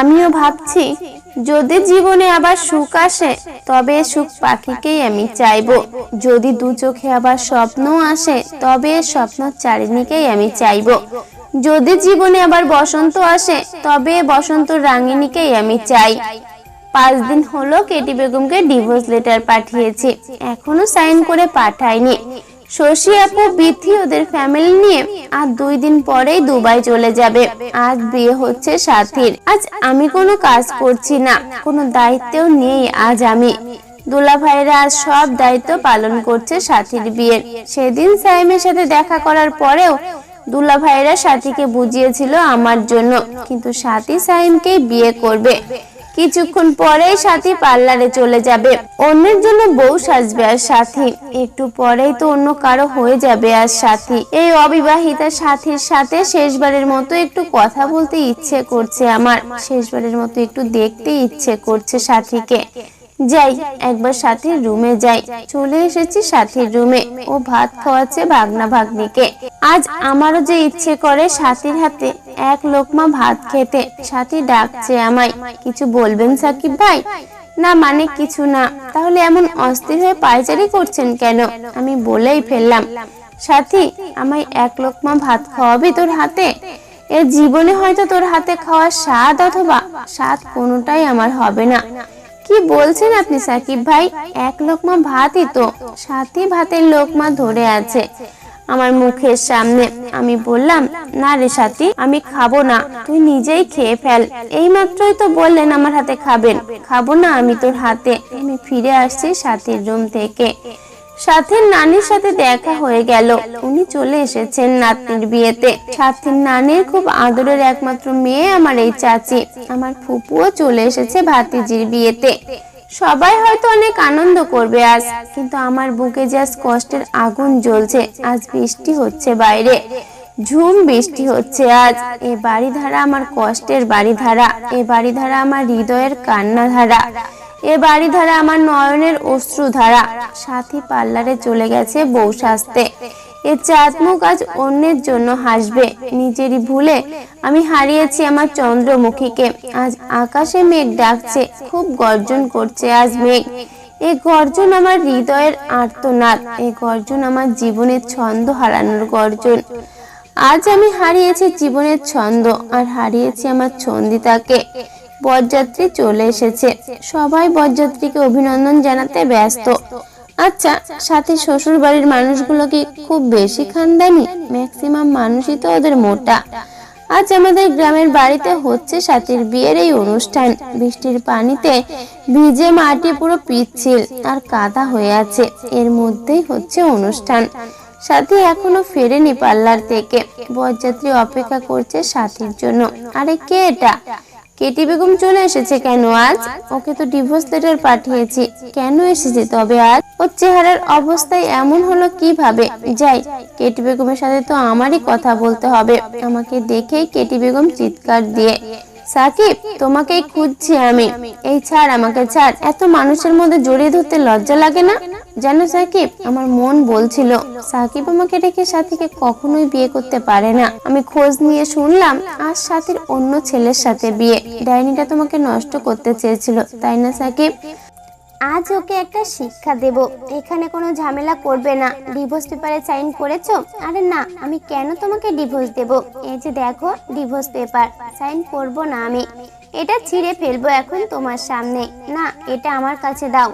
আমিও ভাবছি, যদি জীবনে আবার সুখ আসে, তবে সুখ পাখিকেই আমি চাইব। যদি দু চোখে আবার স্বপ্ন আসে, তবে স্বপ্ন চারিণীকেই আমি চাইব। যদি জীবনে আবার বসন্ত আসে, তবে বসন্ত রাঙিনীকেই আমি চাই। পাঁচ দিন হলো কেটি বেগমকে ডিভোর্স লেটার পাঠিয়েছি, এখনও সাইন করে পাঠায়নি। শশী আপু বিথি ওদের ফ্যামিলি নিয়ে আর দুই দিন পরেই দুবাই চলে যাবে। আজ বিয়ে হচ্ছে সাথীর। আজ আমি কোনো কাজ করছি না। কোনো দায়িত্বও নেই আজ আমি। দুলা ভাইরা আজ সব দায়িত্ব পালন করছে সাথীর বিয়ের। সেদিন সাইমের সাথে দেখা করার পরেও দুলা ভাইরা সাথীকে বুঝিয়েছিল আমার জন্য। কিন্তু সাথী সাইমকেই বিয়ে করবে। কিছুক্ষণ পরেই সাথী পার্লারে চলে যাবে। অন্যের জন্য বউ সাজবে আর সাথী। একটু পরেই তো অন্য কারও হয়ে যাবে আর সাথী। এই অবিবাহিতা সাথীর সাথে শেষবারের মতো একটু কথা বলতে ইচ্ছে করছে আমার। শেষবারের মতো একটু দেখতে ইচ্ছে করছে সাথীকে। যাই, একবার সাথীর রুমে যাই। চলে এসেছি সাথীর রুমে ও ভাত খাওয়াচ্ছে ভাগনা ভাগ্নিকে। আজ আমারও যে ইচ্ছে করে সাথীর হাতে এক লোকমা ভাত খেতে, সাথী ডাকছে আমায়, কিছু বলবেন সাকিব ভাই? না মানে কিছু না। তাহলে এমন অস্থির হয়ে পায়চারি করছেন কেন? আমি বলেই ফেললাম, সাথী, আমায় এক লোকমা ভাত খাওয়াবি তোর হাতে? এ জীবনে হয়তো তোর হাতে খাওয়ার স্বাদ অথবা স্বাদ কোনোটাই আমার হবে না। কি বলছেন আপনি, সাকিব ভাই? এক লোকমা ভাতই তো, সাথে ভাতের লোকমা ধরে আছে আমার মুখের সামনে। আমি বললাম, না রে সাথী, আমি খাব না, তুই নিজেই খেয়ে ফেল। এই মাত্রই তো বললেন, আমার হাতে খাবেন। খাব না আমি তোর হাতে। আমি ফিরে আসছি সাথীর রুম থেকে। সাথীর নানির সাথে দেখা হয়ে গেল। উনি চলে এসেছেন নাতনির বিয়েতে। সাথীর নানির খুব আদরের একমাত্র মেয়ে আমার এই চাচি। আমার ফুপুও চলে এসেছে ভাতিজির বিয়েতে। সবাই হয়তো অনেক আনন্দ করবে আজ, কিন্তু আমার বুকে যে আজ কষ্টের আগুন জ্বলছে। আজ বৃষ্টি হচ্ছে বাইরে। ঝুম বৃষ্টি হচ্ছে আজ। এ বাড়ি ধারা আমার কষ্টের বাড়ি ধারা এ বাড়ি ধারা আমার হৃদয়ের কান্না ধারা এ বাড়ি ধারা আমার নয়নের অশ্রু ধারা সাথী পার্লারে চলে গেছে বউ সাজতে। এ চাঁদমুখ আজ অন্যের জন্য হাসবে। নিজেরই ভুলে আমি হারিয়েছি আমার চন্দ্রমুখীকে। আজ আকাশে মেঘ ডাকছে, খুব গর্জন করছে আজ মেঘ। এ গর্জন আমার হৃদয়ের আর্তনাদ। এ গর্জন আমার জীবনের ছন্দ হারানোর গর্জন। আজ আমি হারিয়েছি জীবনের ছন্দ, আর হারিয়েছি আমার ছন্দিতাকে। বরযাত্রী চলে এসেছে। সবাই বরযাত্রীকে অভিনন্দন জানাতে ব্যস্ত। আচ্ছা সাথে শ্বশুর বাড়ির মানুষগুলো কি খুব বেশি খানদানি, ম্যাক্সিমাম মানুষই তো ওদের মোটা। আজ আমাদের গ্রামের বাড়িতে হচ্ছে সাথীর বিয়ের এই অনুষ্ঠান। বৃষ্টির পানিতে ভিজে মাটি পুরো পিচ্ছিল আর কাদা হয়ে আছে। এর মধ্যেই হচ্ছে অনুষ্ঠান। সাথী এখনও ফেরেনি পার্লার থেকে। বরযাত্রী অপেক্ষা করছে সাথীর জন্য। আরে কে এটা? কেটি বেগম চলে এসেছে কেন আজ? ওকে তো ডিভোর্স লেটার পাঠিয়েছি। কেন এসেছে? তবে আজ ওর চেহারার অবস্থায় এমন হলো কীভাবে? যাই, কেটি বেগমের সাথে তো আমারই কথা বলতে হবে। আমাকে দেখেই কেটি বেগম চিৎকার দিয়ে, সাকিব, তোমাকেই খুঁজছি আমি। এই ছাড় আমাকে ছাড়। এত মানুষের মধ্যে জড়িয়ে ধরতে লজ্জা লাগে না? জানো সাকিব আমার মন বলছিল, সাকিব আমাকে রেখে সাথীকে কখনোই বিয়ে করতে পারে না। আমি খোঁজ নিয়ে শুনলাম আজ সাথীর অন্য ছেলের সাথে বিয়ে। ডাইনিটা তোমাকে নষ্ট করতে চেয়েছিল, তাই না সাকিব? আজ ওকে একটা শিক্ষা দেব। এখানে কোনো ঝামেলা করবে না। ডিভোর্স পেপারে সাইন করেছ? আরে না, আমি কেন তোমাকে ডিভোর্স দেব? এই যে দেখো, ডিভোর্স পেপার। সাইন করব না আমি। এটা ছিঁড়ে ফেলব এখন তোমার সামনে। না, এটা আমার কাছে দাও।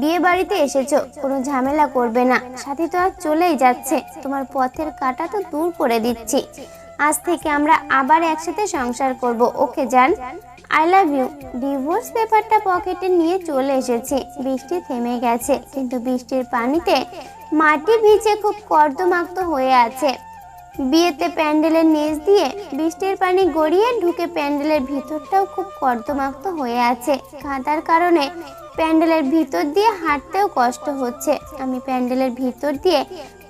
বিয়ে বাড়িতে এসেছ, কোনো ঝামেলা করবে না। সাথী তো আর চলেই যাচ্ছে। তোমার পথের কাটা তো দূর করে দিচ্ছি। আজ থেকে আমরা আবার একসাথে সংসার করব। ওকে যান আই লাভ ইউ ডিভোর্স পেপারটা পকেটে নিয়ে চলে এসেছি। বৃষ্টি থেমে গেছে, কিন্তু বৃষ্টির পানিতে মাটি ভিজে খুব কর্দমাক্ত হয়ে আছে। বিয়েতে প্যান্ডেলের নিচ দিয়ে বৃষ্টির পানি গড়িয়ে ঢুকে প্যান্ডেলের ভিতরটাও খুব কর্দমাক্ত হয়ে আছে। কাদার কারণে প্যান্ডেলের ভিতর দিয়ে হাঁটতেও কষ্ট হচ্ছে। আমি প্যান্ডেলের ভিতর দিয়ে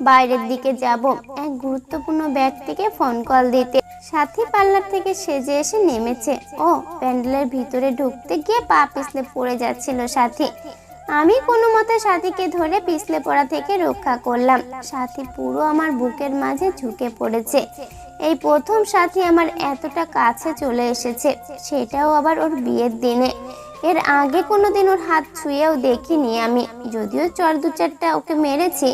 বাইরের দিকে যাব এক গুরুত্বপূর্ণ ব্যক্তিকে ফোন কল দিতে। সাথী পার্লার থেকে সেজে এসে নেমেছে। ও, প্যান্ডেলের ভিতরে ঢুকতে গিয়ে পা পিছলে পড়ে যাচ্ছিল সাথী। আমি কোনো মতে সাথীকে ধরে পিছলে পড়া থেকে রক্ষা করলাম। সাথী পুরো আমার বুকের মাঝে ঝুঁকে পড়েছে। এই প্রথম সাথী আমার এতটা কাছে চলে এসেছে, সেটাও আবার ওর বিয়ের দিনে। এর আগে কোনোদিন ওর হাত ছুঁয়েও দেখিনি। আমি যদিও চর দু চারটা ওকে মেরেছি,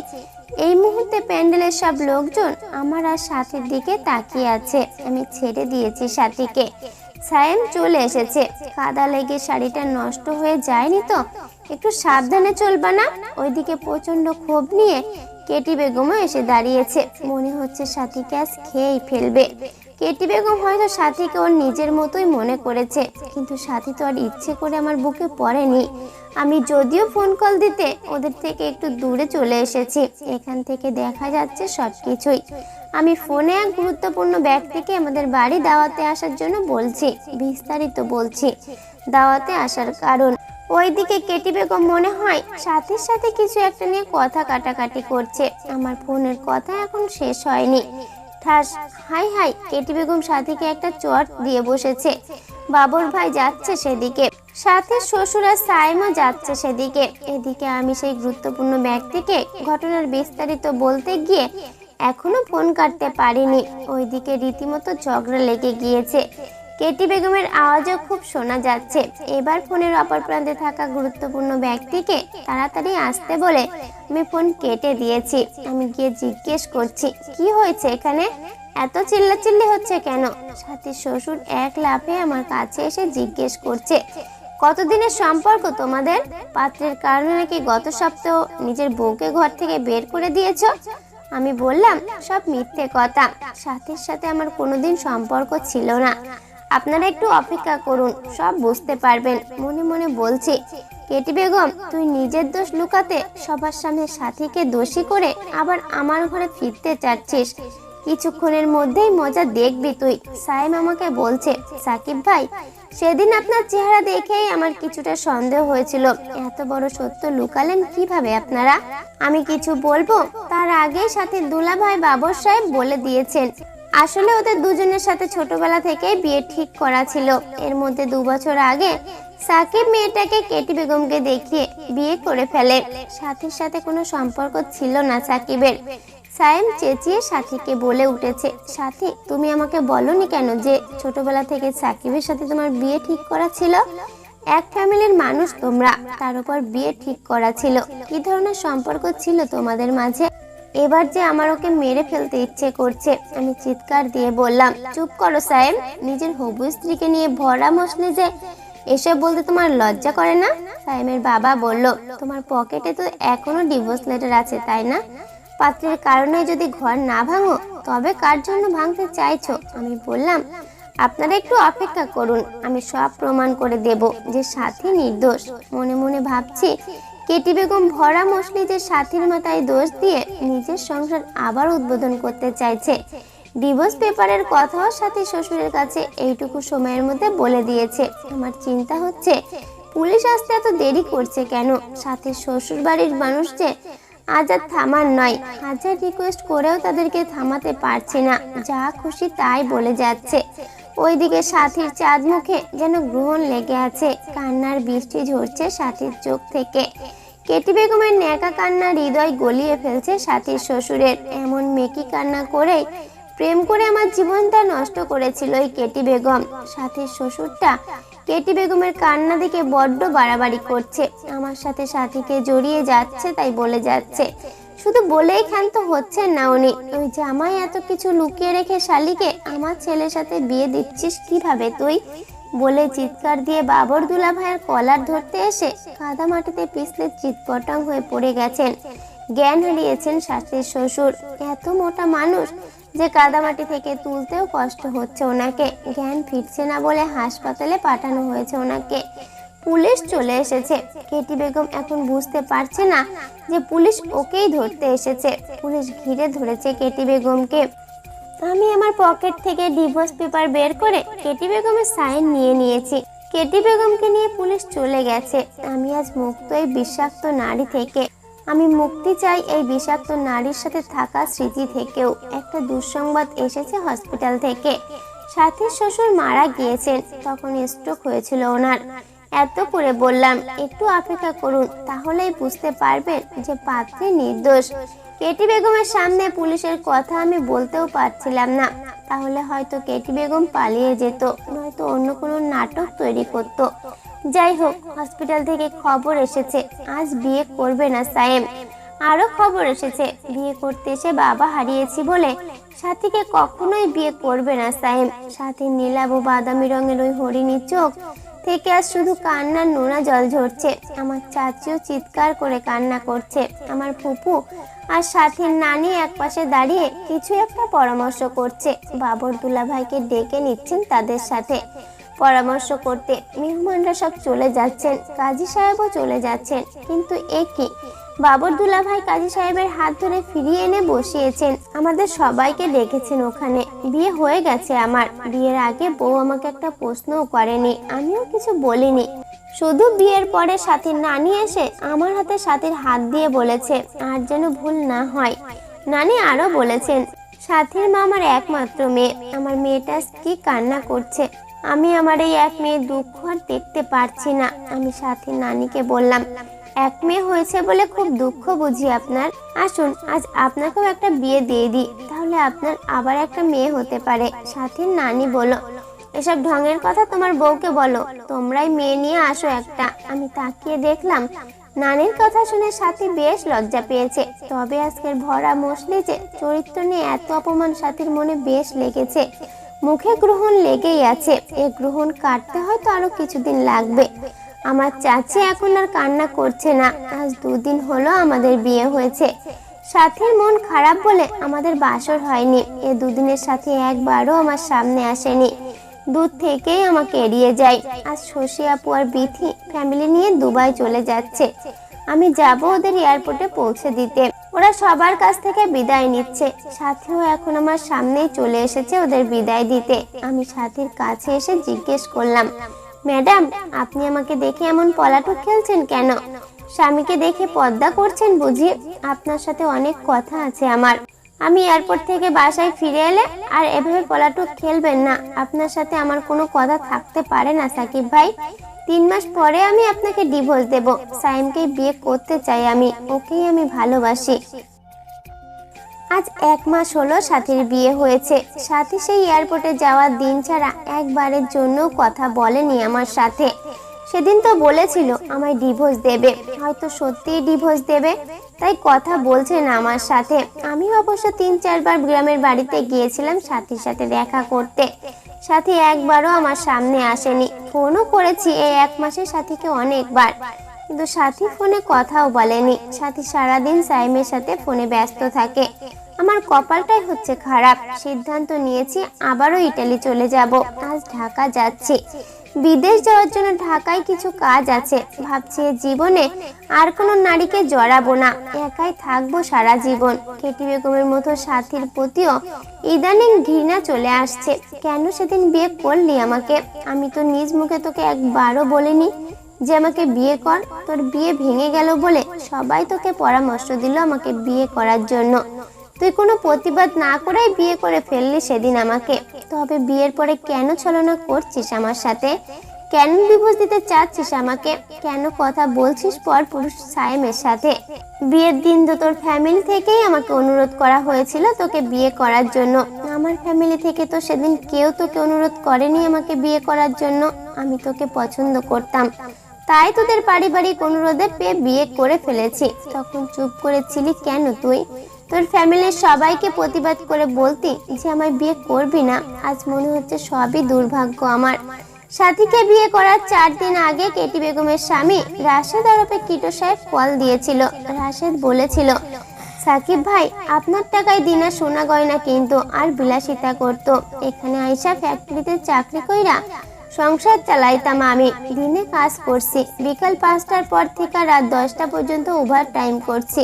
এই মুহূর্তে প্যান্ডেলের সব লোকজন আমার আর সাথীর দিকে তাকিয়ে আছে। আমি ছেড়ে দিয়েছি সাথীকে। সায়েম চলে এসেছে। কাদা লেগে শাড়িটা নষ্ট হয়ে যায়নি তো? একটু সাবধানে চলবা না? ওইদিকে প্রচণ্ড ক্ষোভ নিয়ে কেটি বেগমও এসে দাঁড়িয়েছে। মনে হচ্ছে সাথীকে আজ খেয়েই ফেলবে। কেটি বেগম হয়তো সাথীকে ওর নিজের মতোই মনে করেছে, কিন্তু সাথী তো আর ইচ্ছে করে আমার বুকে পড়েনি। আমি যদিও ফোন কল দিতে ওদের থেকে একটু দূরে চলে এসেছি, এখান থেকে দেখা যাচ্ছে সব কিছুই আমি ফোনে এক গুরুত্বপূর্ণ ব্যক্তিকে আমাদের বাড়ি দাওয়াতে আসার জন্য বলছি, বিস্তারিত বলছি। দাওয়াতে আসার কারণ, ওইদিকে কেটি বেগম মনে হয় সাথীর সাথে কিছু একটা নিয়ে কথা কাটাকাটি করছে, আমার ফোনের কথা এখন শেষ হয়নি। ঠাস হাই হাই, কেটি বেগম সাথীকে একটা চট দিয়ে বসেছে। বাবর ভাই যাচ্ছে সেদিকে। সাথে শ্বশুর আর সাইমা যাচ্ছে সেদিকে। এদিকে আমি সেই গুরুত্বপূর্ণ ব্যক্তিকে ঘটনার বিস্তারিত বলতে গিয়ে এখনও ফোন কাটতে পারিনি। ওইদিকে রীতিমতো ঝগড়া লেগে গিয়েছে। কেটি বেগমের আওয়াজও খুব শোনা যাচ্ছে। এবার ফোনের অপর প্রান্তে থাকা গুরুত্বপূর্ণ ব্যক্তিকে তাড়াতাড়ি আসতে বলে, আমি ফোন কেটে দিয়েছি। আমি গিয়ে জিজ্ঞেস করছি, কি হয়েছে এখানে? এত চিল্লাচিল্লি হচ্ছে কেন? সাথী শ্বশুর এক লাফে আমার কাছে এসে জিজ্ঞেস করছে, কতদিনের সম্পর্ক তোমাদের? পাত্রের কারণে নাকি গত সপ্তাহ নিজের বউকে ঘর থেকে বের করে দিয়েছ? আমি বললাম, সব মিথ্যে কথা। সাথীর সাথে আমার কোনোদিন সম্পর্ক ছিল না। আপনারা একটু অপেক্ষা করুন, সব বুঝতে পারবেন। মনে মনে বলছি, কেটি বেগম, তুই নিজের দোষ লুকাতে সবার সামনে সাথীকে দোষী করে আবার আমার ঘরে ফিরতে চাচ্ছিস। কিছুক্ষণের মধ্যেই মজা দেখবি তুই সাইম আমাকে বলছে, সাকিব ভাই, সেদিন আপনার চেহারা দেখেই আমার কিছুটা সন্দেহ হয়েছিল, এত বড় সত্য লুকালেন কীভাবে আপনারা? আমি কিছু বলব, তার আগেই সাথে দুলাভাই বাবর সাহেব বলে দিয়েছেন আসলে ওদের দুজনের সাথে ছোটবেলা থেকেই বিয়ে ঠিক করা ছিল। এর মধ্যে দু বছর আগে সাকিব মেয়েটাকে কেটি বেগমকে দেখিয়ে বিয়ে করে ফেলে। সাথীর সাথে কোনো সম্পর্ক ছিল না সাকিবের। সায়েম চেঁচিয়ে সাথীকে বলে উঠেছে, সাথী, তুমি আমাকে বলনি কেন যে ছোটবেলা থেকে সাকিবের সাথে তোমার বিয়ে ঠিক করা ছিল? এক ফ্যামিলির মানুষ তোমরা, তার উপর বিয়ে ঠিক করা ছিল। কি ধরনের সম্পর্ক ছিল তোমাদের মাঝে? এবার যে আমার ওকে মেরে ফেলতে ইচ্ছে করছে, আমি চিৎকার দিয়ে বললাম, চুপ করো সাহেব নিজের হবু স্ত্রীকে নিয়ে ভরা মশলে যে, এসব বলতে তোমার লজ্জা করে না? সাইমের বাবা বলল, তোমার পকেটে তো এখনও ডিভোর্স লেটার আছে, তাই না? পাত্রের কারণে যদি ঘর না ভাঙো, তবে কার জন্য ভাঙতে চাইছো? আমি বললাম, আপনারা একটু অপেক্ষা করুন, আমি সব প্রমাণ করে দেব, যে সাথী নির্দোষ। মনে মনে ভাবছি কেটি বেগম ভরা মশলি যে সাথীর মাথায় দোষ দিয়ে নিজের সংসার আবার উদ্বোধন করতে চাইছে। ডিভোর্স পেপারের কথাও সাথী শ্বশুরের কাছে এইটুকু সময়ের মধ্যে বলে দিয়েছে। আমার চিন্তা হচ্ছে, পুলিশ আসতে এত দেরি করছে কেন? সাথে শ্বশুর বাড়ির মানুষ যে আজ আর থামার নয়। হাজার রিকোয়েস্ট করেও তাদেরকে থামাতে পারছি না। যা খুশি তাই বলে যাচ্ছে। ওইদিকে সাথীর চাঁদ মুখে যেন গ্রহণ লেগে আছে। কান্নার বৃষ্টি ঝরছে সাথীর চোখ থেকে। কেটি বেগমের ন্যাকা কান্না হৃদয় গলিয়ে ফেলছে সাথীর শ্বশুরের। এমন মেকি কান্না করেই প্রেম করে আমার জীবনটা নষ্ট করেছিল এই কেটি বেগম। সাথীর শ্বশুরটা কেটি বেগমের কান্না দেখে বড্ড বাড়াবাড়ি করছে। আমার সাথে সাথীকে জড়িয়ে যাচ্ছে তাই বলে যাচ্ছে। শুধু বলেই ক্ষান্ত হচ্ছেন না উনি। ওই জামাই এত কিছু লুকিয়ে রেখে শালিকে আমার ছেলের সাথে বিয়ে দিচ্ছিস কীভাবে তুই? বলে চিৎকার দিয়ে বাবর দুলা ভাইয়ের কলার ধরতে এসে কাদা মাটিতে পিছলে চিৎপটাং হয়ে পড়ে গেছেন। জ্ঞান হারিয়েছেন শাশুড়ির শ্বশুর। এত মোটা মানুষ যে কাদামাটি থেকে তুলতেও কষ্ট হচ্ছে ওনাকে। জ্ঞান ফিরছে না বলে হাসপাতালে পাঠানো হয়েছে ওনাকে। পুলিশ চলে এসেছে। কেটি বেগম এখন বুঝতে পারছে না যে পুলিশ ওকেই ধরতে এসেছে। পুলিশ ঘিরে ধরেছে কেটি বেগমকে। আমি আমার পকেট থেকে ডিভোর্স পেপার বের করে কেটি বেগমের সাইন নিয়ে নিয়েছি। কেটি বেগমকে নিয়ে পুলিশ চলে গেছে। আমি আজ মুক্ত এই বিষাক্ত নারী থেকে। আমি মুক্তি চাই এই বিষাক্ত নারীর সাথে থাকা স্মৃতি থেকেও। একটা দুঃসংবাদ এসেছে হসপিটাল থেকে। সাথীর শ্বশুর মারা গিয়েছেন। তখন স্ট্রোক হয়েছিল ওনার। এত করে বললাম, একটু অপেক্ষা করুন, তাহলেই বুঝতে পারবেন যে পাত্রী নির্দোষ। কেটি বেগমের সামনে পুলিশের কথা আমি বলতেও পারছিলাম না। তাহলে হয়তো কেটি বেগম পালিয়ে যেত, নয়তো অন্য কোনো নাটক তৈরি করত। যাই হোক, হসপিটাল থেকে খবর এসেছে, আজ বিয়ে করবে না সায়েম। আরও খবর এসেছে, বিয়ে করতে এসে বাবা হারিয়েছি বলে। সাথীকে কখনোই বিয়ে করবে না সাইম সাথীর নীলাভ বাদামি রঙের ওই হরিণীর চোখ থেকে আর শুধু কান্নার নোনা জল ঝরছে। আমার চাচিও চিৎকার করে কান্না করছে। আমার ফুপু আর সাথীর নানি একপাশে দাঁড়িয়ে কিছু একটা পরামর্শ করছে। বাবর দুলা ভাইকে ডেকে নিচ্ছেন তাদের সাথে। পরামর্শ করতে মেহমানরা সব চলে যাচ্ছেন, কাজী সাহেবও চলে যাচ্ছেন। কিন্তু এ কি? বাবর দুলাভাই কাজী সাহেবের হাত ধরে ফিরিয়ে এনে বসিয়েছেন। আমাদের সবাইকে ডেকেছেন ওখানে। বিয়ে হয়ে গেছে আমার। বিয়ের আগে বউ আমাকে একটা প্রশ্নও করেনি। আমিও কিছু বলিনি। শুধু বিয়ের পরে সাথীর নানি এসে আমার হাতে সাথীর হাত দিয়ে বলেছে, আর যেন ভুল না হয়। নানি আরও বলেছেন, সাথীর মা আমার একমাত্র মেয়ে। আমার মেয়েটা কি কান্না করছে? আমি আমার এই এক মেয়ের দুঃখ আর দেখতে পারছি না। আমি সাথীর নানিকে বললাম এক মেয়ে হয়েছে বলে খুব দুঃখ বুঝি আপনার। আসুন, আজ আপনাকেও একটা বিয়ে দিয়ে দিই। তাহলে আপনার আবার একটা মেয়ে হতে পারে। সাথীর নানি বলো। এসব ঢঙের কথা তোমার বউকে বলো। তোমরাই মেয়ে নিয়ে আসো একটা। আমি তাকিয়ে দেখলাম, নানির কথা শুনে সাথী বেশ লজ্জা পেয়েছে। তবে আজকের ভরা মশলে যে চরিত্র নিয়ে এত অপমান সাথীর মনে বেশ লেগেছে। মুখে গ্রহণ লেগেই আছে। এ গ্রহণ কাটতে হয়তো আরও কিছুদিন লাগবে। আমার চাচি এখন আর কান্না করছে না। আজ দুদিন হলো আমাদের বিয়ে হয়েছে। সাথীর মন খারাপ বলে আমাদের বাসর হয়নি। এ দুদিনের সাথে একবারও আমার সামনে আসেনি। দূর থেকেই আমাকে এড়িয়ে যায়। আজ শশী আপু আর বিথি ফ্যামিলি নিয়ে দুবাই চলে যাচ্ছে। আমি যাব ওদের এয়ারপোর্টে পৌঁছে দিতে। ওরা সবার কাছ থেকে বিদায় নিচ্ছে। সাথীও এখন আমার সামনেই চলে এসেছে ওদের বিদায় দিতে। আমি সাথীর কাছে এসে জিজ্ঞেস করলাম ম্যাডাম, আপনি আমাকে দেখে এমন পলাটক খেলছেন কেন? স্বামীকে দেখে পদ্মা করছেন বুঝি। আপনার সাথে অনেক কথা আছে আমার। আমি এয়ারপোর্ট থেকে বাসায় ফিরে এলে আর এভাবে পলাটক খেলবেন না। আপনার সাথে আমার কোনো কথা থাকতে পারে না, সাকিব ভাই। তিন মাস পরে আমি আপনাকে ডিভোর্স দেব। সাইমকে বিয়ে করতে চাই আমি। ওকেই আমি ভালোবাসি। আজ এক মাস হলো সাথীর বিয়ে হয়েছে। সাথী সেই এয়ারপোর্টে যাওয়ার দিন ছাড়া একবারের জন্য কথা বলেনি আমার সাথে। সেদিন তো বলেছিল আমায় ডিভোর্স দেবে। হয়তো সত্যিই ডিভোর্স দেবে। তাই কথা বলছে না আমার সাথে। আমি অবশ্য তিন চারবার গ্রামের বাড়িতে গিয়েছিলাম সাথীর সাথে দেখা করতে। সাথী একবারও আমার সামনে আসেনি। ফোনও করেছি এই এক মাসের সাথীকে অনেকবার। কিন্তু সাথী ফোনে কথাও বলেনি। সাথী সারাদিন সাইমের সাথে ফোনে ব্যস্ত থাকে। আমার কপালটাই হচ্ছে খারাপ। সিদ্ধান্ত নিয়েছি আবারও ইটালি চলে যাব। আজ ঢাকা যাচ্ছি। বিদেশ যাওয়ার জন্য ঢাকায় কিছু কাজ আছে। ভাবছি জীবনে আর কোনো নারীকে জড়াবো না। একাই থাকব সারা জীবন। কেটি বেগমের মতো সাথীর প্রতিও ইদানিং ঘৃণা চলে আসছে। কেন সেদিন বিয়ে করলি আমাকে? আমি তো নিজ মুখে তোকে একবারও বলিনি। যে আমাকে বিয়ে কর, তোর বিয়ে ভেঙে গেল বলে সবাই তোকে পরামর্শ দিল আমাকে বিয়ে করার জন্য। তুই কোনো প্রতিবাদ না করেই বিয়ে করে ফেললি সেদিন আমাকে। তবে বিয়ের পরে কেন ছলনা করছিস আমার সাথে? কেন ডিভোর্স দিতে চাচ্ছিস আমাকে? কেন কথা বলছিস পর পুরুষ সায়েমের সাথে? বিয়ের দিন তো তোর ফ্যামিলি থেকেই আমাকে অনুরোধ করা হয়েছিল তোকে বিয়ে করার জন্য। আমার ফ্যামিলি থেকে তো সেদিন কেউ তোকে অনুরোধ করেনি আমাকে বিয়ে করার জন্য। আমি তোকে পছন্দ করতাম। তাই তোদের পারিবারিক অনুরোধে পেয়ে বিয়ে করে ফেলেছি। তখন চুপ করেছিলি কেন তুই? তোর ফ্যামিলির সবাইকে প্রতিবাদ করে বলতি যে আমায় বিয়ে করবি না। আজ মনে হচ্ছে সবই দুর্ভাগ্য আমার। সাথীকে বিয়ে করার চার দিন আগে কেটি বেগমের স্বামী রাশেদ আরবে কিটো সাহেব কল দিয়েছিল। রাশেদ বলেছিল, সাকিব ভাই, আপনার টাকায় দিনা সোনা গয়না কিনতো আর বিলাসিতা করতো। এখানে আইসা ফ্যাক্টরিতে চাকরি কইরা সংসার চালাইতাম আমি। দিনে কাজ করছি। বিকাল পাঁচটার পর থেকে রাত দশটা পর্যন্ত ওভার টাইম করছি।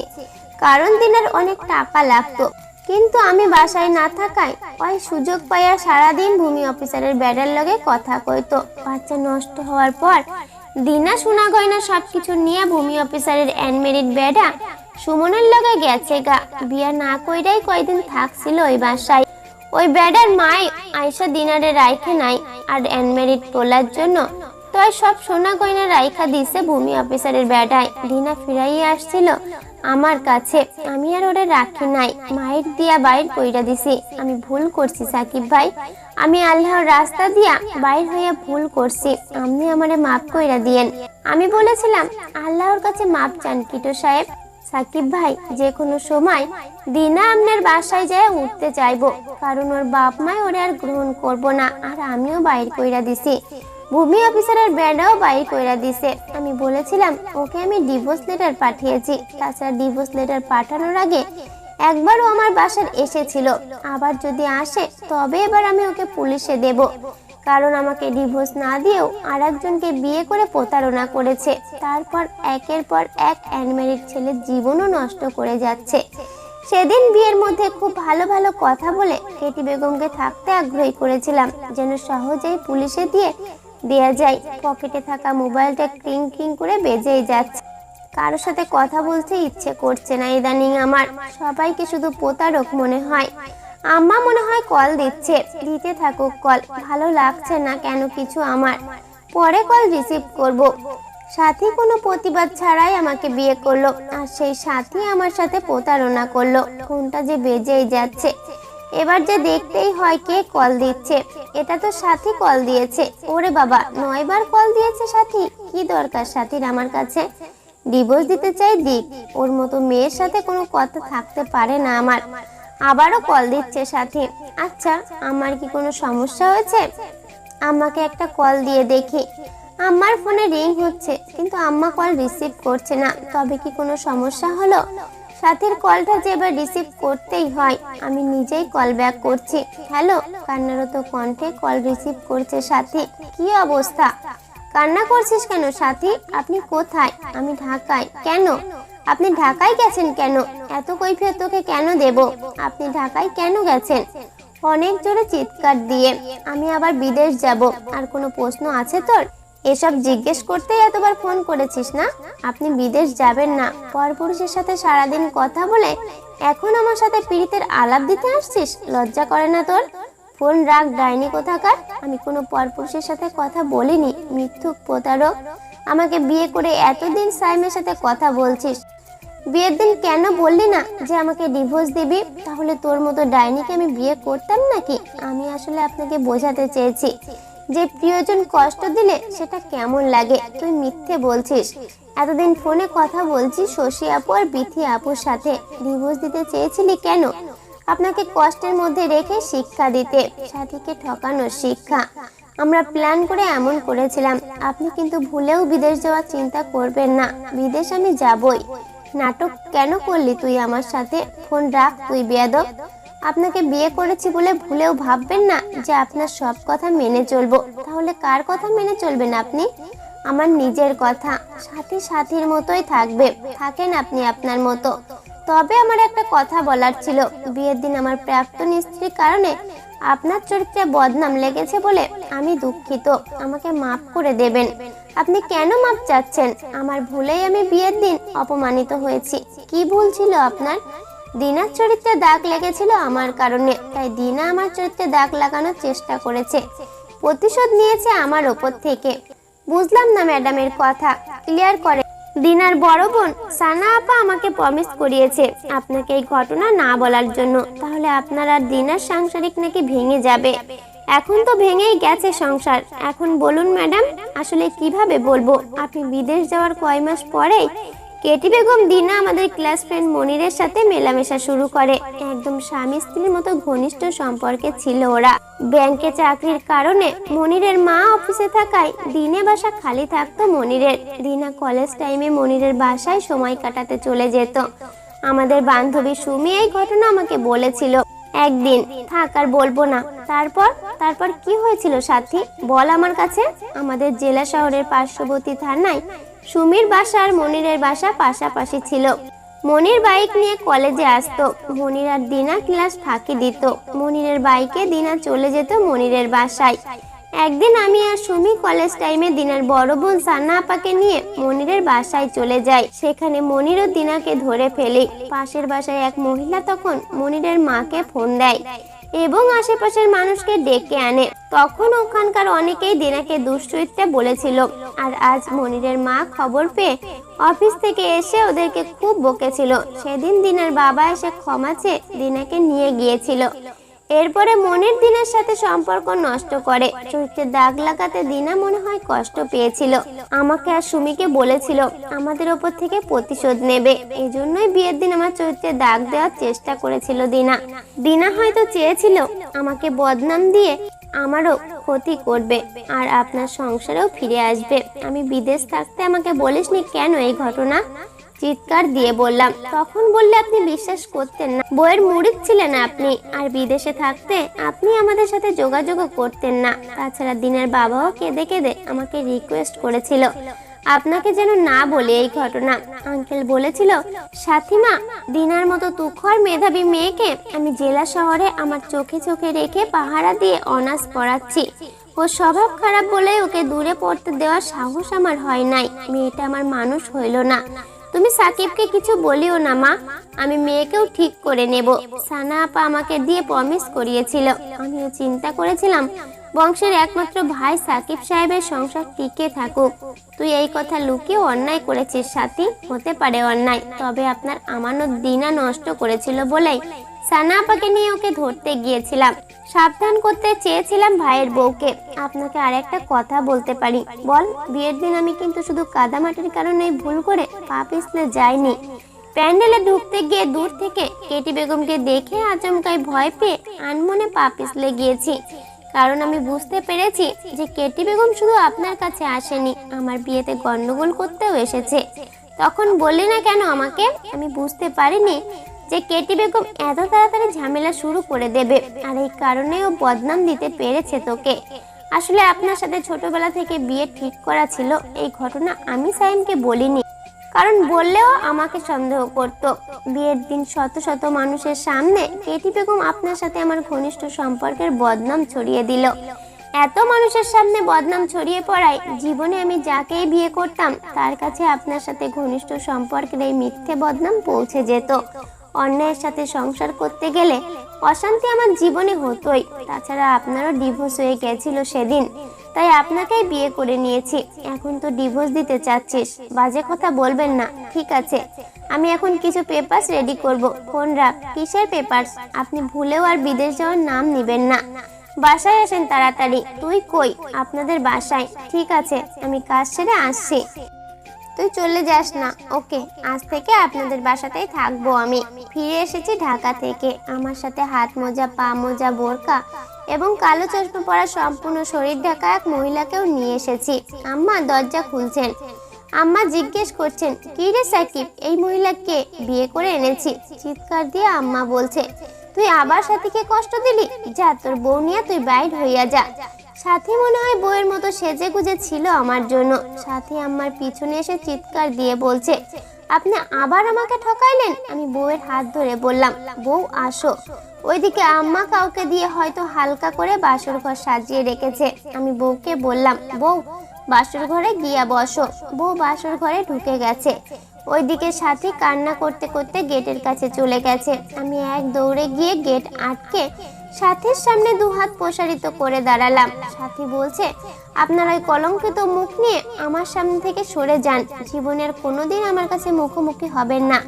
কারণ দিনের অনেক টাকা লাগতো। কিন্তু আমি বাসায় না থাকায় ওই সুযোগ পাইয়া সারাদিন ভূমি অফিসারের ব্যাডার লগে কথা কইতো। বাচ্চা নষ্ট হওয়ার পর দিনা সোনা গয়না সবকিছু নিয়ে ভূমি অফিসারের অ্যানমেরিড ব্যাডা সুমনের লগে গেছে গা। বিয়া না কইরাই কয়দিন থাকছিল ওই বাসায়। ওই ব্যাডার মাই আয়সা দিনারে রাইখে নাই আর অ্যানমেরিড তোলার জন্য। তোর সব সোনা গয়না রাইখা দিছে ভূমি অফিসারের বেড়ায় রিনা ফিরাইয়ে আসছিল, আমার কাছে আমি আর ওরে রাখি নাই মায়ের দিয়া বাইর কইরা দিছি। আমি ভুল করছি, সাকিব ভাই। আমি আল্লাহর রাস্তা দিয়া বাইর হইয়া ভুল করছি। আপনি আমারে মাফ কইরা দিয়েন। আমি বলেছিলাম, আল্লাহর কাছে মাপ চান কিটো সাহেব। সাকিব ভাই যে কোনো সময় দিনা আপনার বাসায় যায় উঠতে চাইব। কারণ ওর বাপ মাই ওরে আর গ্রহণ করব না, আর আমিও বাইর কইরা দিছি। ভূমি অফিসারের ব্যান্ডাও বাইর কইরা দিছে। আমি বলেছিলাম, ওকে আমি ডিভোর্স লেটার পাঠিয়েছি। তাছাড়া ডিভোর্স লেটার পাঠানোর আগে একবারও আমার বাসার এসেছিল। আবার যদি আসে, তবে এবার আমি ওকে পুলিশে দেব। কারণ আমাকে ডিভোর্স না দিয়েও আর একজনকে বিয়ে করে প্রতারণা করেছে। তারপর একের পর এক অ্যানম্যারিড ছেলের জীবনও নষ্ট করে যাচ্ছে। সেদিন বিয়ের মধ্যে খুব ভালো ভালো কথা বলে কেটি বেগমকে থাকতে আগ্রহী করেছিলাম, যেন সহজেই পুলিশে দিয়ে দেয়া যায়। পকেটে থাকা মোবাইলটা ক্রিং ক্রিং করে বেজেই যাচ্ছে। কারোর সাথে কথা বলতে ইচ্ছে করছে না ইদানিং আমার। সবাইকে শুধু প্রতারক মনে হয়। আম্মা মনে হয় কল দিচ্ছে। দিতে থাকুক কল। ভালো লাগছে না কেন কিছু আমার? পরে কল রিসিভ করব। সাথী কোনো প্রতিবাদ ছাড়াই আমাকে বিয়ে করল আর সেই সাথী আমার সাথে প্রতারণা করল। ফোনটা যে বেজেই যাচ্ছে। এবার যে দেখতেই হয় কে কল দিচ্ছে। এটা তো সাথী কল দিয়েছে। ওরে বাবা, নয়বার কল দিয়েছে সাথী? কি দরকার সাথীর আমার কাছে? ডিভোর্স দিতে চাই দিক। ওর মতো মেয়ের সাথে কোনো কথা থাকতে পারে না আমার। আবারও কল দিচ্ছে সাথী। আচ্ছা আমার কি কোনো সমস্যা হয়েছে? আম্মাকে একটা কল দিয়ে দেখি। আমার ফোনে রিং হচ্ছে, কিন্তু আম্মা কল রিসিভ করছে না। তবে কি কোনো সমস্যা হলো? সাথীর কলটা যে এবার রিসিভ করতেই হয়, আমি নিজেই কল ব্যাক করছি। হ্যালো, কান্নারত কণ্ঠে কল রিসিভ করছে সাথী। কি অবস্থা? কান্না করছিস কেন সাথী? আপনি কোথায়? আমি ঢাকায়। কেন? আপনি ঢাকায় গেছেন কেন? এত কৈফিয়ত তোকে কেন দেব? আপনি ঢাকায় কেন গেছেন? অনেক জোরে চিৎকার দিয়ে। আমি আবার বিদেশ যাব। আর কোনো প্রশ্ন আছে তোর? এসব জিজ্ঞেস করতেই এতবার ফোন করেছিস না? আপনি বিদেশ যাবেন না। পরপুরুষের সাথে সারাদিন কথা বলে এখন আমার সাথে পীড়িতের আলাপ দিতে আসছিস? লজ্জা করে না তোর? ফোন রাখ, ডাইনি কোথাকার? আমি কোনো পরপুরুষের সাথে কথা বলিনি। মিথ্যুক প্রতারক। আমাকে বিয়ে করে এতদিন সাইমের সাথে কথা বলছিস। বিয়ের দিন কেন বললি না যে আমাকে ডিভোর্স দিবি? তাহলে তোর মতো ডাইনিকে আমি বিয়ে করতাম নাকি? আমি আসলে আপনাকে বোঝাতে চেয়েছি যে প্রিয়জন কষ্ট দিলে সেটা কেমন লাগে? তুই মিথ্যে বলছিস। এতদিন ফোনে কথা বলছি শশী আপু আর বিথি আপুর সাথে। ডিভোর্স দিতে চেয়েছিলি কেন? আপনাকে কষ্টের মধ্যে রেখে শিক্ষা দিতে, সাথীকে ঠকানোর শিক্ষা। আমরা প্ল্যান করে এমন করেছিলাম। আপনি কিন্তু ভুলেও বিদেশ যাওয়ার চিন্তা করবেন না। বিদেশ আমি যাবই। নাটক কেন করলি তুই? আমার সাথে ফোন রাখ, তুই বেয়াদব। আপনাকে বিয়ে করেছি বলে ভুলেও ভাববেন না যে আপনার সব কথা মেনে চলবো। তাহলে কার কথা মেনে চলবেন আপনি? আমার নিজের কথা। সাথী সাথীর মতোই থাকবে। থাকেন আপনি আপনার মতো। তবে আমার একটা কথা বলার ছিল। বিয়ের দিন আমার প্রাক্তন স্ত্রীর কারণে আপনার চরিত্রে বদনাম লেগেছে বলে আমি দুঃখিত। আমাকে মাফ করে দেবেন। আপনি কেন মাপ চাচ্ছেন? আমার ভুলেই আমি বিয়ের দিন অপমানিত হয়েছি। কি ভুল ছিল আপনার? দিনার চরিত্রে দাগ লেগেছিল আমার কারণে, তাই দিনা আমার চরিত্রে দাগ লাগানোর চেষ্টা করেছে। প্রতিশোধ নিয়েছে আমার ওপর থেকে। বুঝলাম না ম্যাডামের কথা। ক্লিয়ার করে। দিনার বড় বোন সানা আপা আমাকে প্রমিস করিয়েছে আপনাকে এই ঘটনা না বলার জন্য। তাহলে আপনার আর দিনার সাংসারিক নাকি ভেঙে যাবে। এখন তো ভেঙেই গেছে সংসার। এখন বলুন, ম্যাডাম, আসলে কীভাবে বলব? আপনি বিদেশ যাওয়ার কয় মাস পরেই কেটি বেগম দিনা আমাদের ক্লাস ফ্রেন্ড মনিরের সাথে মেলামেশা শুরু করে। একদম স্বামী স্ত্রীর মতো ঘনিষ্ঠ সম্পর্কে ছিল ওরা। ব্যাংকে চাকরির কারণে মনিরের মা অফিসে থাকায় দিনে বাসা খালি থাকতো মনিরের। দিনা কলেজ টাইমে মনিরের বাসায় সময় কাটাতে চলে যেত। আমাদের বান্ধবী সুমি এই ঘটনা আমাকে বলেছিল। একদিন। থাক, আর বলব না। তারপর? তারপর কি হয়েছিল, সাথী? বল আমার কাছে। আমাদের জেলা শহরের পার্শ্ববর্তী থানায় সুমির বাসা আর মনিরের বাসা পাশাপাশি ছিল। মনির বাইক নিয়ে কলেজে আসতো। মনির আর দিনা ক্লাস ফাঁকি দিত। মনিরের বাইকে দিনা চলে যেত মনিরের বাসায়। একদিন আমি আর সুমি কলেজ টাইমে দিনার বড় বোন সান্না আপাকে নিয়ে মনিরের বাসায় চলে যাই। সেখানে মনির ও দিনাকে ধরে ফেলি। পাশের বাসায় এক মহিলা তখন মনিরের মাকে ফোন দেয় এবং আশেপাশের মানুষকে ডেকে আনে। তখন ওখানকার অনেকেই দিনাকে দুশ্চরিত্রে বলেছিল। আর আজ মনিরের মা খবর পেয়ে অফিস থেকে এসে ওদেরকে খুব বকেছিল। সেদিন দিনার বাবা এসে ক্ষমা চেয়ে দিনাকে নিয়ে গিয়েছিল। এরপরে মনের দিনের সাথে সম্পর্ক নষ্ট করে। চরিত্রে দাগ লাগাতে দিনা মনে হয় কষ্ট পেয়েছিল। আমাকে আর সুমিকে বলেছিল, আমাদের ওপর থেকে প্রতিশোধ নেবে। এজন্যই বিয়ের দিন আমার চরিত্রে দাগ দেওয়ার চেষ্টা করেছিল দিনা। দিনা হয়তো চেয়েছিল, আমাকে বদনাম দিয়ে আমারও ক্ষতি করবে আর আপনার সংসারেও ফিরে আসবে। আমি বিদেশ থাকতে আমাকে বলিসনি কেন এই ঘটনা? চিৎকার দিয়ে বললাম, তখন বললে আপনি বিশ্বাস করতেন না। বইয়ের মুড়িদ ছিলেন আপনি। আর বিদেশে থাকতে আপনি আমাদের সাথে যোগাযোগও করতেন না। তাছাড়া দিনের বাবাও কেঁদে কেঁদে আমাকে রিকোয়েস্ট করেছিল। আপনাকে যেন না বলে এই ঘটনা। আঙ্কেল বলেছিল, সাথীমা, দিনার মতো তুখর মেধাবী মেয়েকে আমি জেলা শহরে আমার চোখে চোখে রেখে পাহারা দিয়ে অনার্স পড়াচ্ছি। ও স্বভাব খারাপ বলে ওকে দূরে পড়তে দেওয়ার সাহস আমার হয় নাই। মেয়েটা আমার মানুষ হইল না। তুমি সাকিবকে কিছু বলিও না, মা। আমি মেয়েকেও ঠিক করে নেব। সানা আপা আমাকে দিয়ে প্রমিস করিয়েছিল। আমিও চিন্তা করেছিলাম, বংশের একমাত্র ভাই সাকিব সাহেবের সংসার টিকে থাকুক। তুই এই কথা লুকিয়ে অন্যায় করেছিস, সাথী। হতে পারে অন্যায়, তবে আপনার আমানত দিনা নষ্ট করেছিল বলেই সানা আপাকে নিয়ে ওকে ধরতে গিয়েছিলাম। সাবধান করতে চেয়েছিলাম ভাইয়ের বউকে। আপনাকে আর একটা কথা বলতে পারি। বল, বিয়ের দিন আমি কিন্তু শুধু কাদামাটির কারণে ভুল করে পা পিছলে যাইনি। প্যান্ডেলে ঢুকতে গিয়ে দূর থেকে কেটি বেগমকে দেখে আচমকাই ভয় পেয়ে আনমনে পা পিছলে গিয়েছি। কারণ আমি বুঝতে পেরেছি যে কেটি বেগম শুধু আপনার কাছে আসেনি, আমার বিয়েতে গন্ডগোল করতেও এসেছে। তখন বললি না কেন আমাকে? আমি বুঝতে পারিনি যে কেটি বেগম এত তাড়াতাড়ি ঝামেলা শুরু করে দেবে আর এই কারণেও বদনাম দিতে পেরেছে তোকে। আসলে আপনার সাথে ছোটবেলা থেকে বিয়ে ঠিক করা ছিল, এই ঘটনা আমি সাইমকে বলিনি। কারণ বললেও আমাকে সন্দেহ করত। বিয়ের দিন শত শত মানুষের সামনে কেটি বেগম আপনার সাথে আমার ঘনিষ্ঠ সম্পর্কের বদনাম ছড়িয়ে দিল। এত মানুষের সামনে বদনাম ছড়িয়ে পড়ায় জীবনে আমি যাকেই বিয়ে করতাম, তার কাছে আপনার সাথে ঘনিষ্ঠ সম্পর্কের এই মিথ্যে বদনাম পৌঁছে যেত। অন্যায়ের সাথে সংসার করতে গেলে অশান্তি আমার জীবনে হতোই। তাছাড়া আপনারও ডিভোর্স হয়ে গেছিল সেদিন। তাই আপনাকেই বিয়ে করে নিয়েছি। এখন তো ডিভোর্স দিতে চাচ্ছিস। বাজে কথা বলবেন না। ঠিক আছে। আমি এখন কিছু পেপারস রেডি করব। ফোন রাখ। কিসের পেপারস আপনি ভুলেও আর বিদেশ যাওয়ার নাম নেবেন না। বাসায় আসেন তাড়াতাড়ি। তুই কই? আপনাদের বাসায়। ঠিক আছে। আমি কাজ সেরে আসছি। তুই চলে যাস না। ওকে, আজ থেকে আপনাদের বাসাতেই থাকব আমি। ফিরে এসেছি ঢাকা থেকে। আমার সাথে হাত মোজা, পা মোজা বোরকা এবং কালো চশমা পরা সম্পূর্ণ শরীর ঢাকা এক মহিলাকেও নিয়ে এসেছি। আম্মা দরজা খুলছেন। আম্মা জিজ্ঞেস করছেন, কি রে সাকিব, এই মহিলাকে বিয়ে করে এনেছি? চিৎকার দিয়ে আম্মা বলছে, তুই আবার সাথীকে কষ্ট দিলি? যা, তোর বউ নিয়ে তুই বাইর হইয়া যা। সাথী মনে হয় বউয়ের মতো সেজে গুজে ছিল আমার জন্য। সাথী আমার পিছনে এসে চিৎকার দিয়ে বলছে, আপনি আবার আমাকে ঠকাইলেন? আমি বউয়ের হাত ধরে বললাম, বউ, আসো। ওইদিকে আম্মা কাউকে দিয়ে হয়তো হালকা করে বাসর ঘর সাজিয়ে রেখেছে। আমি বউকে বললাম, বউ বাসর ঘরে গিয়া বসো। বউ বাসর ঘরে ঢুকে গেছে। ওইদিকে সাথী কান্না করতে করতে গেটের কাছে চলে গেছে। আমি এক দৌড়ে গিয়ে গেট আটকে সাথীর সামনে দু হাত প্রসারিত করে দাঁড়ালাম। সাথী বলছে, আপনার ওই কলঙ্কিত মুখ নিয়ে আমার সামনে থেকে সরে যান। জীবনের কোনোদিন আমার কাছে মুখোমুখি হবেন না।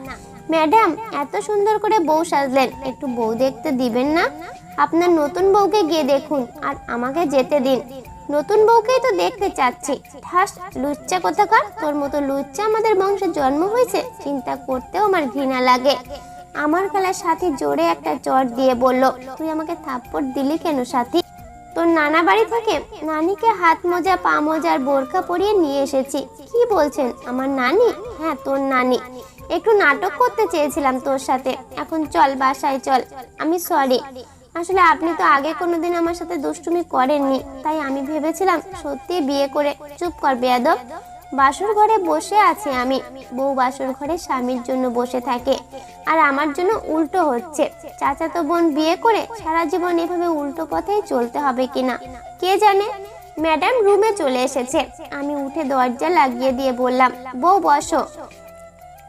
ম্যাডাম, এত সুন্দর করে বউ সাজলেন। একটু বউ দেখতে দিবেন না? আপনার নতুন বউকে গিয়ে দেখুন আর আমাকে যেতে দিন। নতুন বউকেই তো দেখতে চাচ্ছি। ঠাস, লুচ্চা কোথাকার? তোর মতো লুচ্চা আমাদের বংশে জন্ম হয়েছে। চিন্তা করতেও আমার ঘৃণা লাগে। আমার গলার সাথী জোরে একটা চট দিয়ে বলল, তুই আমাকে থাপ্পড় দিলি কেন সাথী? তোর নানা বাড়ি থেকে নানিকে হাত মোজা, পা মোজার বোরখা পরিয়ে নিয়ে এসেছি। কি বলছেন? আমার নানি? হ্যাঁ তোর নানি। একটু নাটক করতে চেয়েছিলাম তোর সাথে। এখন চল, বাসায় চল। আমি সরি আসলে আপনি তো আগে কোনোদিন আমার সাথে দুষ্টুমি করেননি। তাই আমি ভেবেছিলাম সত্যি বিয়ে করে চুপ কর, বেয়াদব। বাসর ঘরে বসে আছি আমি। বউ বাসর ঘরে স্বামীর জন্য বসে থাকে। আর আমার জন্য উল্টো হচ্ছে। চাচাতো বোন বিয়ে করে সারা জীবন এভাবে উল্টো পথেই চলতে হবে কিনা? কে জানে? ম্যাডাম রুমে চলে এসেছে। আমি উঠে দরজা লাগিয়ে দিয়ে বললাম, বউ বসো।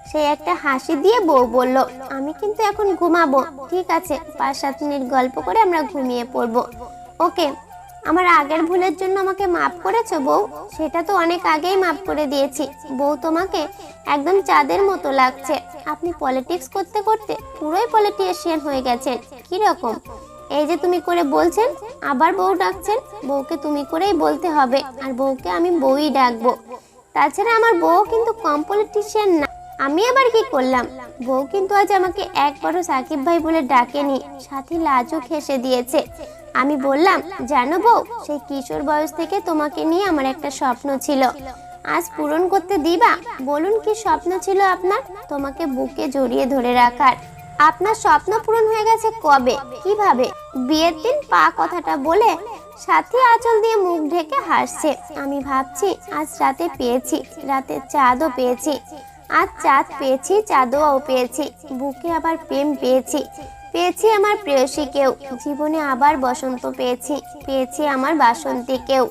সে একটা হাসি দিয়ে বউ বলল, আমি কিন্তু এখন ঘুমাবো। ঠিক আছে পাঁচ সাত মিনিট গল্প করে আমরা ঘুমিয়ে পড়ব। ওকে আমার আগের ভুলের জন্য আমাকে মাফ করেছ, বউ? সেটা তো অনেক আগেই মাফ করে দিয়েছি। বউ তোমাকে একদম চাঁদের মতো লাগছে। আপনি পলিটিক্স করতে করতে পুরোই পলিটিশিয়ান হয়ে গেছেন। কি রকম? এই যে তুমি করে বলছেন, আবার বউ ডাকছেন, বউকে তুমি করেই বলতে হবে। আর বউকে আমি বউই ডাকবো। তাছাড়া আমার বউ কিন্তু কম পলিটিশিয়ান না। আমি আবার কি করলাম? বউ কিন্তু আজ আমাকে একবারও সাকিব ভাই বলে ডাকেনি, সাথে লাজও খেসে দিয়েছে। আমি বললাম, জানো বউ, সেই কিশোর বয়স থেকে তোমাকে নিয়ে আমার একটা স্বপ্ন ছিল। আজ পূরণ করতে দিবা? বলুন কি স্বপ্ন ছিল আপনার? তোমাকে বুকে জড়িয়ে ধরে রাখার। আপনার স্বপ্ন পূরণ হয়ে গেছে কবে? কীভাবে? বিয়ের দিন পা কথাটা বলে সাথী আঁচল দিয়ে মুখ ঢেকে হাসছে। আমি ভাবছি, আজ রাতে পেয়েছি রাতে চাঁদও পেয়েছি। আজ চাঁদ পেয়েছি, চাঁদও পেয়েছি, বুকে আবার প্রেম পেয়েছি। পেয়েছি আমার প্রেয়সীকেও জীবনে আবার বসন্ত পেয়েছি পেয়েছি আমার বাসন্তীকেও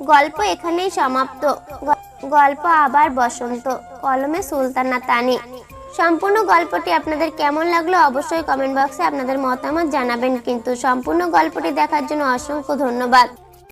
গল্প এখানেই সমাপ্ত গল্প আবার বসন্ত, কলমে সুলতানা তানি। সম্পূর্ণ গল্পটি আপনাদের কেমন লাগল অবশ্যই কমেন্ট বক্সে আপনাদের মতামত জানাবেন, কিন্তু সম্পূর্ণ গল্পটি দেখার জন্য অসংখ্য ধন্যবাদ।